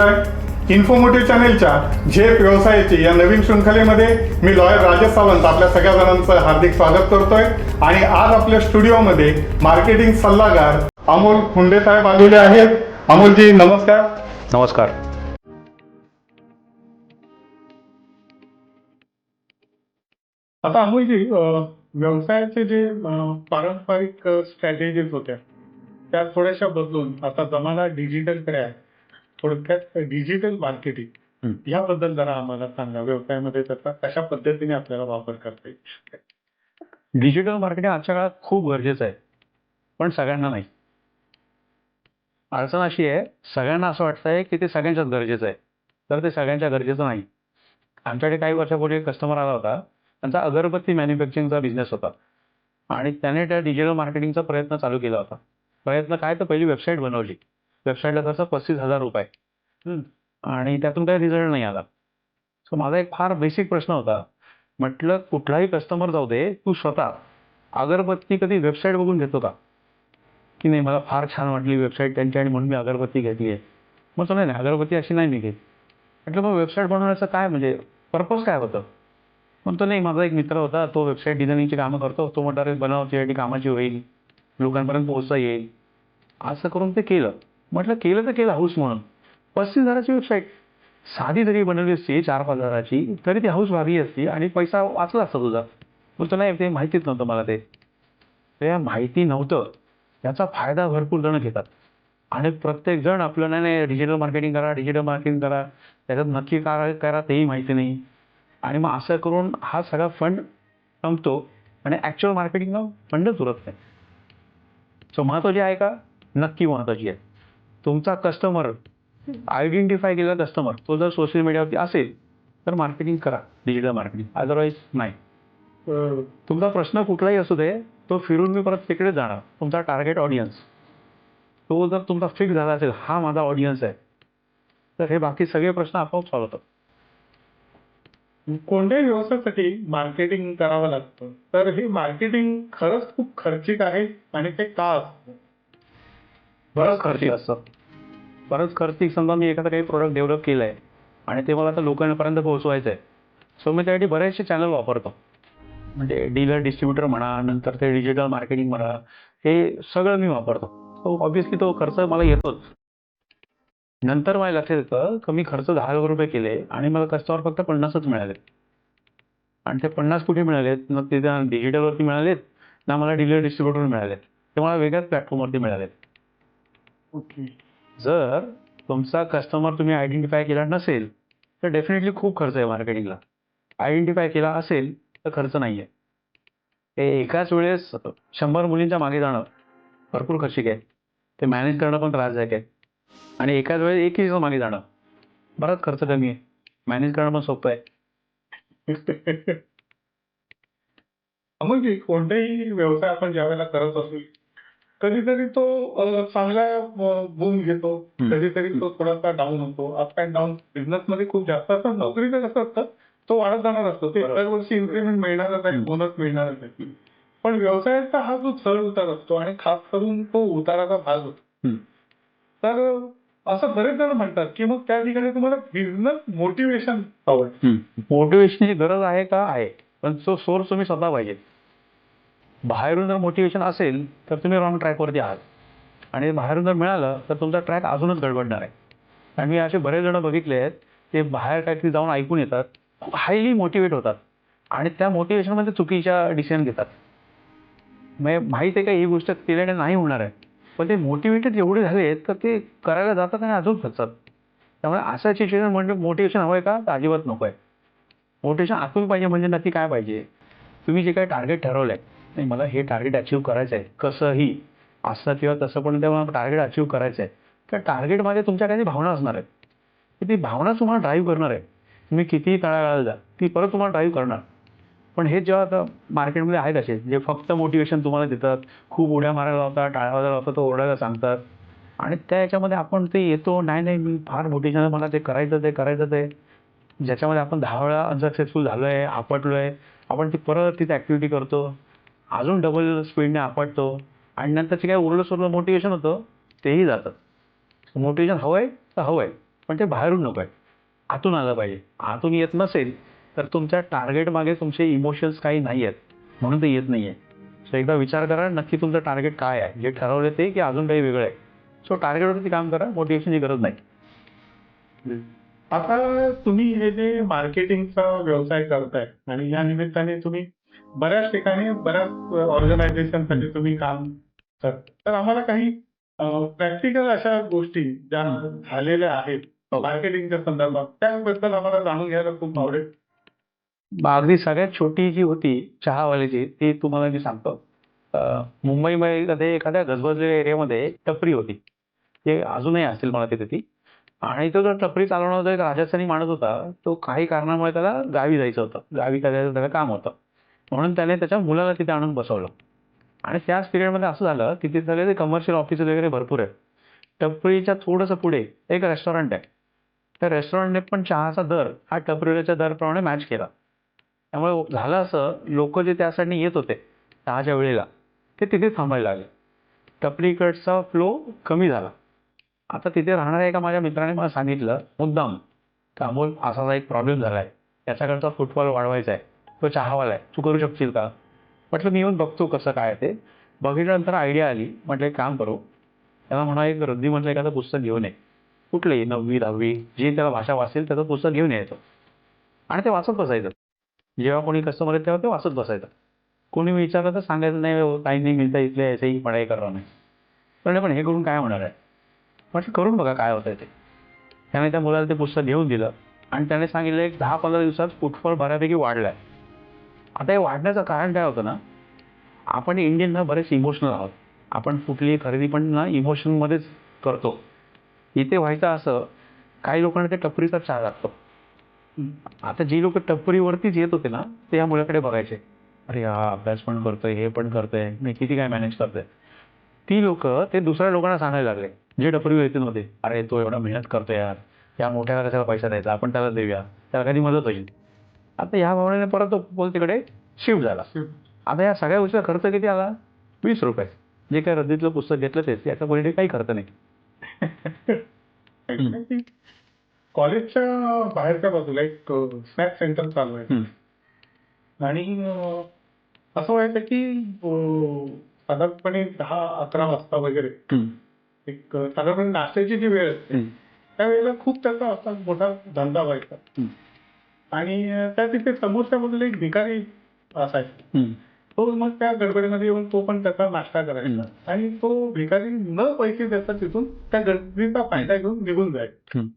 Shivray informative चॅनेलच्या झेप व्यवसायाची या नवीन शृंखलेमध्ये मी लॉयर राजेश सावंत आपल्या सगळ्या जणांचं हार्दिक स्वागत करतोय. आणि आज आपल्या स्टुडिओमध्ये मार्केटिंग सल्लागार अमोल हुंडे साहेब आलेले आहेत. अमोलजी नमस्कार. नमस्कार. आता अमोलजी व्यवसायाचे जे पारंपरिक स्ट्रॅटेजीज होत्या त्या थोड्याशा बदलून आता जमाना डिजिटलकडे आहे. थोडक्यात डिजिटल मार्केटिंग. याबद्दल जरा आम्हाला सांगा. व्यवसायामध्ये त्याचा कशा पद्धतीने आपल्याला वापर करता येईल? डिजिटल मार्केटिंग आजच्या काळात खूप गरजेचं आहे पण सगळ्यांना नाही. अडचण अशी आहे सगळ्यांना असं वाटतंय की ते सगळ्यांच्याच गरजेचं आहे. तर ते सगळ्यांच्या गरजेचं नाही. आमच्याकडे काही वर्षापूर्वी एक कस्टमर आला होता. त्यांचा अगरबत्ती मॅन्युफॅक्चरिंगचा बिझनेस होता. आणि त्याने त्या डिजिटल मार्केटिंगचा प्रयत्न चालू केला होता. प्रयत्न काय? तर पहिली वेबसाईट बनवली. वेबसाईटला तसं पस्तीस हजार रुपये. आणि त्यातून काही रिझल्ट नाही आला. सो माझा एक फार बेसिक प्रश्न होता. म्हटलं कुठलाही कस्टमर जाऊ दे तू स्वतः अगरबत्ती कधी वेबसाईट बघून घेतो का की नाही मला फार छान वाटली वेबसाईट त्यांची आणि म्हणून मी अगरबत्ती घेतली आहे. मग तो नाही नाही अगरबत्ती अशी नाही मी घेत. म्हटलं मग वेबसाईट बनवण्याचं काय म्हणजे पर्पज काय होतं? म्हणतो नाही माझा एक मित्र होता तो वेबसाईट डिझायनिंगची कामं करतो. तो म्हटला रे बनव तुझ्यासाठी कामाची होईल. लोकांपर्यंत पोहोचता येईल. असं करून ते केलं. म्हटलं केलं तर केलं हाऊस म्हणून. पस्तीस हजाराची वेबसाईट साधी जरी बनवली असती चार पाच हजाराची. तरी ती हाऊस भागली असती आणि पैसा वाचला असता तुझा. बोलतो नाही ते माहितीच नव्हतं मला ते. ते माहिती नव्हतं. याचा फायदा भरपूर जण घेतात. आणि प्रत्येक जण आपलं नाही नाही डिजिटल मार्केटिंग करा डिजिटल मार्केटिंग करा. त्याच्यात नक्की काय करा तेही माहिती नाही. आणि मग असं करून हा सगळा फंड संपतो. आणि ॲक्च्युअल मार्केटिंगला फंडच उरत नाही. सो महत्त्वाची आहे का? नक्की महत्त्वाची आहे. तुमचा कस्टमर आयडेंटिफाय केलेला कस्टमर तो जर सोशल मीडियावरती असेल तर मार्केटिंग करा डिजिटल मार्केटिंग अदरवाईज नाही. तुमचा प्रश्न कुठलाही असू दे तो फिरून मी परत तिकडे जाणार. तुमचा टार्गेट ऑडियन्स तो जर तुमचा फिक्स झाला असेल हा माझा ऑडियन्स आहे. तर हे बाकी सगळे प्रश्न आपोआप सॉल्व होतात. कोणत्याही व्यवसायासाठी मार्केटिंग करावं लागतं. तर हे मार्केटिंग खरंच खूप खर्चिक आहे आणि ते का असतं? बरंच खर्चिक असतं. बरंच खर्चिक समजा मी एखादं काही प्रोडक्ट डेव्हलप केलं आहे आणि ते मला आता लोकांपर्यंत पोहोचवायचं आहे सो मी त्यासाठी बरेचसे चॅनल वापरतो. म्हणजे डीलर डिस्ट्रीब्युटर म्हणा नंतर ते डिजिटल मार्केटिंग म्हणा हे सगळं मी वापरतो. सो ऑब्विसली तो खर्च मला येतोच. नंतर मला लक्षात येतं की मी खर्च दहा हजार रुपये केले आणि मला कस्टमर फक्त पन्नासच मिळाले. आणि ते पन्नास कुठे मिळालेत? ना ते डिजिटलवरती मिळालेत ना मला डीलर डिस्ट्रीब्युटर मिळालेत. ते मला वेगळ्याच प्लॅटफॉर्मवरती मिळालेत. जर तुमचा कस्टमर तुम्ही आयडेंटिफाय केला नसेल तर डेफिनेटली खूप खर्च आहे मार्केटिंगला आयडेंटिफाय केला असेल तर खर्च नाही आहे ते एकाच वेळेस शंभर मुलींच्या मागे जाणं भरपूर खर्चिक आहे. ते मॅनेज करणं पण त्रासदायक आहे. आणि एकाच वेळेस एकही मागे जाणं बराच खर्च कमी आहे. मॅनेज करणं पण सोपं आहे. म्हणजे कोणताही व्यवसाय आपण ज्यावेळेला करत असू कधीतरी तो चांगला बूम घेतो. कधीतरी तो थोडासा डाऊन होतो. अप अँड डाऊन बिझनेस मध्ये खूप जास्त असतात. नोकरीचं कसं असतं तो वाढत जाणार असतो. ते. दरवर्षी इन्क्रीमेंट मिळणारच आहे. बोनस मिळणारच आहे. पण व्यवसायाचा हा जो चढ उतार असतो आणि खास करून तो उताराचा भाग होतो. तर असं बरेच जण म्हणतात की मग त्या ठिकाणी तुम्हाला बिझनेस मोटिवेशन हवं मोटिवेशनची गरज आहे का? आहे. पण तो सोर्स तुम्ही स्वतः पाहिजे. बाहेरून जर मोटिवेशन असेल तर तुम्ही रॉंग ट्रॅकवरती आहात. आणि बाहेरून जर मिळालं तर तुमचा ट्रॅक अजूनच गडबडणार आहे. आणि मी असे बरेच जण बघितले आहेत ते बाहेर काहीतरी जाऊन ऐकून येतात हायली मोटिवेट होतात. आणि त्या मोटिवेशनमध्ये चुकीच्या डिसिजन घेतात. म्हणजे माहीत आहे का ही गोष्ट केल्याने नाही होणार आहे. पण ते मोटिवेटेड एवढे झाले तर ते करायला जातात आणि अजून खचतात. त्यामुळे असं सिच्युएशन म्हणजे मोटिवेशन हवं आहे का तर अजिबात नको आहे मोटिवेशन आतून पाहिजे म्हणजे नक्की काय पाहिजे? तुम्ही जे काही टार्गेट ठरवलं आहे नाही मला हे टार्गेट अचीव करायचं आहे. कसंही असं किंवा तसं पण तेव्हा टार्गेट अचीव करायचं आहे. त्या टार्गेटमध्ये तुमच्या काही भावना असणार आहेत. की ती भावना तुम्हाला ड्राईव्ह करणार आहे. तुम्ही कितीही तळागाळाला जा ती परत तुम्हाला ड्राईव्ह करणार. पण हे जेव्हा आता मार्केटमध्ये आहेत असे जे फक्त मोटिवेशन तुम्हाला देतात खूप उड्या मारायला लावतात टाळ्या वाजायला लावतात तो ओरडायला सांगतात. आणि त्या याच्यामध्ये आपण ते येतो नाही नाही मी फार मोटिवेशन मला ते करायचं ते करायचं ते ज्याच्यामध्ये आपण दहा वेळा अनसक्सेसफुल झालो आहे आपटलो आहे आपण ती परत तिथे ॲक्टिव्हिटी करतो. अजून डबल स्पीडने आपटतो. आणि नंतर जे काय उरलं सुरलं मोटिवेशन होतं तेही जातं. मोटिवेशन हवं आहे तर हवं आहे पण ते बाहेरून नको आहे. आतून आलं पाहिजे. आतून येत नसेल तर तुमच्या टार्गेट मागे तुमचे इमोशन्स काही नाही आहेत. म्हणून ते येत नाही आहे सो एकदा विचार करा नक्की तुमचं टार्गेट काय आहे? जे ठरवलं ते की अजून काही वेगळं आहे? सो टार्गेटवरती काम करा मोटिवेशनची गरज नाही. आता तुम्ही हे जे मार्केटिंगचा व्यवसाय करताय आणि या निमित्ताने तुम्ही बऱ्याच ठिकाणी बऱ्याच ऑर्गनायझेशनसाठी तुम्ही काम करता. तर आम्हाला काही प्रॅक्टिकल अशा गोष्टी ज्या झालेल्या आहेत हो. मार्केटिंगच्या संदर्भात त्याबद्दल आम्हाला जाणून घ्यायला खूप आवडेल. अगदी सगळ्यात छोटी जी होती चहावाल्याची ती तुम्हाला मी सांगतो. मुंबईमध्ये एखाद्या गजबजलेल्या एरियामध्ये टपरी होती. ते अजूनही असतील मला तिथे ती. आणि तो जो टपरी चालवणार होता एक राजस्थानी माणूस होता तो काही कारणामुळे त्याला गावी जायचं होतं. गावी त्याचं काम होतं. म्हणून त्याने त्याच्या मुलाला तिथे आणून बसवलं. आणि त्याच पिरियडमध्ये असं झालं की तिथे सगळे ते कमर्शियल ऑफिसेस वगैरे भरपूर आहेत. टपरीच्या थोडंसं पुढे एक रेस्टॉरंट आहे. त्या रेस्टॉरंटने पण चहाचा दर हा टपरीच्या दरप्रमाणे मॅच केला. त्यामुळे झालं असं लोक जे त्यासाठी येत होते चहाच्या वेळेला ते तिथे थांबायला लागले. टपरीकडचा फ्लो कमी झाला. आता तिथे राहणाऱ्या एका माझ्या मित्राने मला सांगितलं मुद्दाम का अमोल असा एक प्रॉब्लेम झाला आहे त्याच्याकडचा फुटबॉल वाढवायचा आहे. तो चहावाला आहे. तू करू शकशील का? म्हटलं मी येऊन बघतो कसं काय ते. बघितल्यानंतर आयडिया आली. म्हटलं एक काम करू. त्याला म्हणा एक रद्दीमधलं एखादं पुस्तक घेऊन ये. कुठलंही नववी दहावी? जी त्याला भाषा वाचेल त्याचं पुस्तक घेऊन यायचं आणि ते वाचत बसायचं. जेव्हा कोणी कस्टमर येत तेव्हा ते वाचत बसायचं. कोणी विचारलं तर सांगायचं नाही हो, काही नाही मिळतं इथले असंही ही पढाई करणार नाही. पण पण हे करून काय होणार आहे? म्हटलं करून बघा काय होतंय ते. त्याने त्या मुलाला ते पुस्तक घेऊन दिलं. आणि त्याने सांगितलं एक दहा पंधरा दिवसात फुटफॉल बऱ्यापैकी वाढलाय. आता हे वाढण्याचं कारण काय होतं ना आपण इंडियन ना बरेच इमोशनल आहोत. आपण कुठलीही खरेदी पण ना इमोशनमध्येच करतो. इथे व्हायचं असं काही लोकांना ते टपरीचा चहा लागतो. आता जी लोक टपरीवरतीच येत होते ना ते या मुलाकडे बघायचे. अरे हा अभ्यास पण करतोय हे पण करतोय मी किती काय मॅनेज करतोय. ती लोक ते दुसऱ्या लोकांना सांगायला लागले जे टपरीवर येते नव्हते अरे तो एवढा मेहनत करतोय यार या मोठ्या कशाला पैसा द्यायचा आपण त्याला देऊया त्याला कधी मदत होईल? आता ह्या भावनेने परत तो पोल तिकडे शिफ्ट झाला. आता या सगळ्या गोष्टीचा खर्च किती आला? वीस रुपये. जे काय रद्दीतलं पुस्तक घेतलं तेच. याचा क्वालिटी काही खर्च नाही. कॉलेजच्या बाहेरच्या बाजूला एक स्नॅक सेंटर चालू आहे. आणि असं व्हायचं की साधारणपणे दहा अकरा वाजता वगैरे. एक साधारणपणे नाश्त्याची जी वेळ असते त्यावेळेला खूप त्याचा असा मोठा धंदा व्हायचा. आणि त्या तिथे समोरच्या बाजूला एक भिकारी असायचा तो मग त्या गडबडीमध्ये येऊन तो पण त्याचा नाश्ता करायचा. आणि तो भिकारी न पैसे देता तिथून त्या गर्दीचा फायदा घेऊन निघून जायचा. हम्म.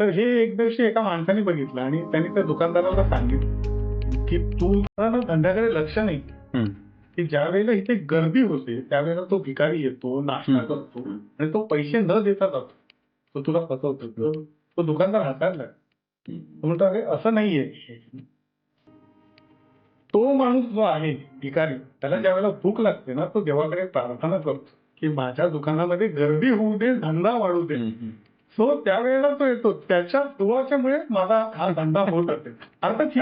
तर हे एक दिवशी एका माणसाने बघितलं आणि त्यांनी त्या दुकानदाराला सांगितलं की तू ना धंद्याकडे लक्ष नाही. की ज्या वेळेला इथे गर्दी होते त्यावेळेला तो भिकारी येतो नाश्ता. करतो आणि तो पैसे न देता जातो. तो तुला फसवतो. तो- तो दुकानदार हाताळला. म्हणतो असं नाहीये. तो माणूस जो आहे भिकारी त्याला ज्या वेळेला भूक लागते ना तो देवाकडे प्रार्थना करतो की माझ्या दुकानामध्ये गर्दी होऊ दे धंदा वाढू दे. सो त्यावेळेला तो येतो. त्याच्या दुवाच्यामुळे माझा हा धंदा होत असेल. अर्थात ही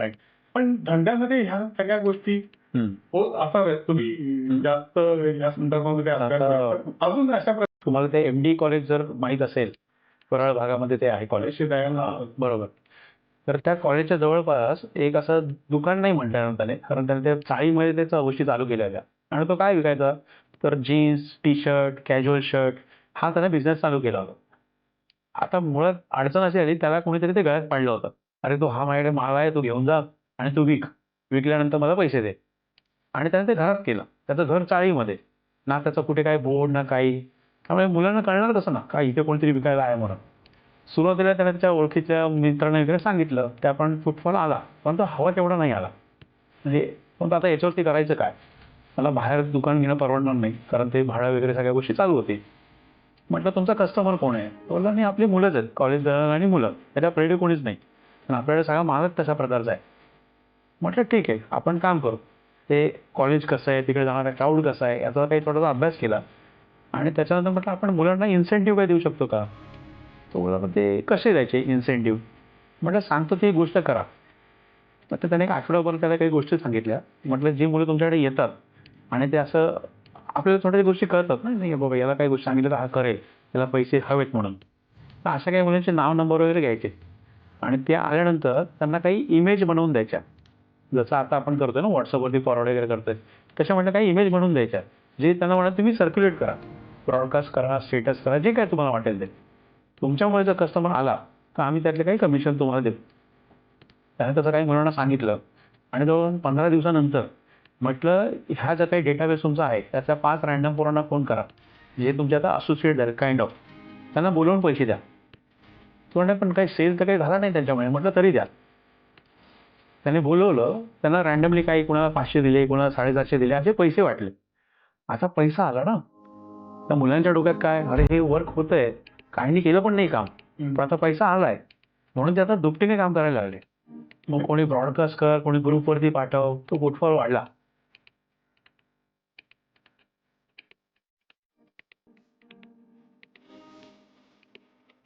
आहे. पण धंद्यामध्ये ह्या सगळ्या गोष्टी होत असाव्यात तुम्ही जास्त या संदर्भामध्ये. अजून अशा तुम्हाला ते एम डी कॉलेज जर माहीत असेल कराड भागामध्ये ते आहे कॉलेज बरोबर. तर त्या कॉलेजच्या जवळपास एक असं दुकान नाही म्हणता येणार त्याने कारण त्याने त्या चाळीमध्ये त्याच्या गोष्टी चालू केल्या होत्या आणि तो काय विकायचा? तर jeans T shirt casual shirt हा त्याने बिझनेस चालू केला होता. आता मुळात अडचण अशी आली त्याला कोणीतरी ते गळ्यात पाडलं होतं. अरे तो हा माझ्याकडे माल आहे तू घेऊन जा आणि तू विक. विकल्यानंतर मला पैसे दे. आणि त्याने ते घरात केलं. त्याचं घर चाळीमध्ये. ना त्याचं कुठे काय बोर्ड ना काही. त्यामुळे मुलांना कळणार कसं ना? का इथे कोणतरी विकायला आहे म्हणून. सुरुवातीला त्याने त्याच्या ओळखीच्या मित्रांना वगैरे सांगितलं त्या पण फुटफॉल आला पण तो हवा तेवढा नाही आला. म्हणजे पण आता याच्यावरती करायचं काय? मला बाहेर दुकान घेणं परवडणार नाही कारण ते भाडं वगैरे सगळ्या गोष्टी चालू होती. म्हटलं तुमचा कस्टमर कोण आहे? तो बोलला नाही आपली मुलंच आहेत कॉलेज आणि मुलं. त्याच्या प्रेडे कोणीच नाही. पण आपल्याकडे सगळा मालच तशा प्रकारचा आहे. म्हटलं ठीक आहे आपण काम करू. ते कॉलेज कसं आहे तिकडे जाणारा क्राऊड कसा आहे याचा काही थोडासा अभ्यास केला. आणि त्याच्यानंतर म्हटलं आपण मुलांना इन्सेंटिव्ह काय देऊ शकतो का? तो बोला ते कसे द्यायचे इन्सेंटिव्ह म्हटलं सांगतो ती गोष्ट करा. मग ते त्याने एक आठवड्याभर त्याला काही गोष्टी सांगितल्या. म्हटलं जी मुलं तुमच्याकडे येतात आणि ते असं आपल्याला थोड्या गोष्टी कळतात ना नाही बाबा याला काही गोष्टी सांगितलं तर हा करेल त्याला पैसे हवेत म्हणून. तर अशा काही मुलांचे नाव नंबर वगैरे घ्यायचे. आणि ते आल्यानंतर त्यांना काही इमेज बनवून द्यायच्या. जसं आता आपण करतोय ना व्हॉट्सअपवरती फॉरवर्ड वगैरे करतोय. तशा म्हटलं काही इमेज बनवून द्यायच्या. जे त्यांना म्हणा तुम्ही सर्क्युलेट करा. ब्रॉडकास्ट करा स्टेटस करा जे काय तुम्हाला वाटेल ते. तुमच्यामुळे जर कस्टमर आला तर आम्ही त्यातले काही कमिशन तुम्हाला देऊ. त्याने तसं काही मुलांना सांगितलं. आणि जवळ पंधरा दिवसानंतर म्हटलं ह्या जर काही डेटाबेस तुमचा आहे त्याचा पाच रँडम पोरांना फोन करा. जे तुमच्या आता असोसिएट झाले काइंड ऑफ त्यांना बोलवून पैसे द्या. तुम्हाला पण काही सेल तर काही झाला नाही त्यांच्यामुळे म्हटलं तरी द्या. त्याने बोलवलं त्यांना रँडमली काही कोणाला पाचशे दिले कोणाला साडेसातशे दिले असे पैसे वाटले. आता पैसा आला ना त्या मुलांच्या डोक्यात काय? अरे हे वर्क होतंय. काहींनी केलं पण नाही काम. पण आता पैसा आलाय. म्हणून ते आता दुपटीने काम करायला लागले. मग कोणी ब्रॉडकास्ट कर कोणी ग्रुपवरती पाठव. तो गुटफॉल वाढला.